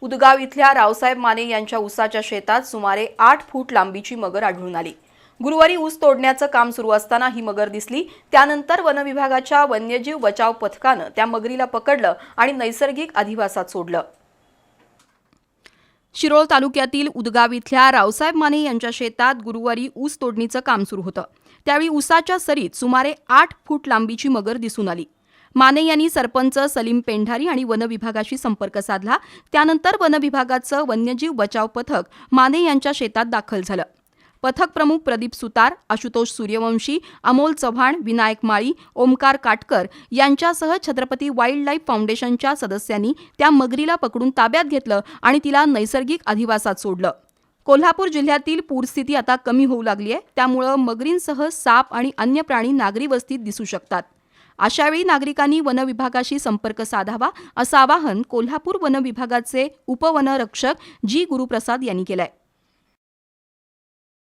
उदगाव इथल्या रावसाहेब माने यांच्या ऊसाच्या शेतात सुमारे आठ फूट लांबीची मगर आढळून आली. गुरुवारी ऊस तोडण्याचं काम सुरू असताना ही मगर दिसली. त्यानंतर वनविभागाच्या वन्यजीव बचाव पथकानं त्या मगरीला पकडलं आणि नैसर्गिक अधिवासात सोडलं. शिरोळ तालुक्यातील उदगाव इथल्या रावसाहेब माने यांच्या शेतात गुरुवारी ऊस तोडणीचं काम सुरू होतं. त्यावेळी ऊसाच्या सरीत सुमारे आठ फूट लांबीची मगर दिसून आली. माने यांनी सरपंच सलीम पेंढारी आणि वनविभागाशी संपर्क साधला. त्यानंतर वनविभागाचं वन्यजीव बचाव पथक माने यांच्या शेतात दाखल झालं. पथक प्रमुख प्रदीप सुतार आशुतोष सूर्यवंशी अमोल चव्हाण विनायक माळी ओमकार काटकर यांच्यासह छत्रपती वाईल्ड लाईफ फाउंडेशनच्या सदस्यांनी त्या मगरीला पकडून ताब्यात घेतलं आणि तिला नैसर्गिक अधिवासात सोडलं. कोल्हापूर जिल्ह्यातील पूरस्थिती आता कमी होऊ लागली आहे. त्यामुळं मगरींसह साप आणि अन्य प्राणी नागरी वस्तीत दिसू शकतात. अशावेळी नागरिकांनी वनविभागाशी संपर्क साधावा असं आवाहन कोल्हापूर वनविभागाचे उपवनरक्षक जी. गुरुप्रसाद यांनी केलंय.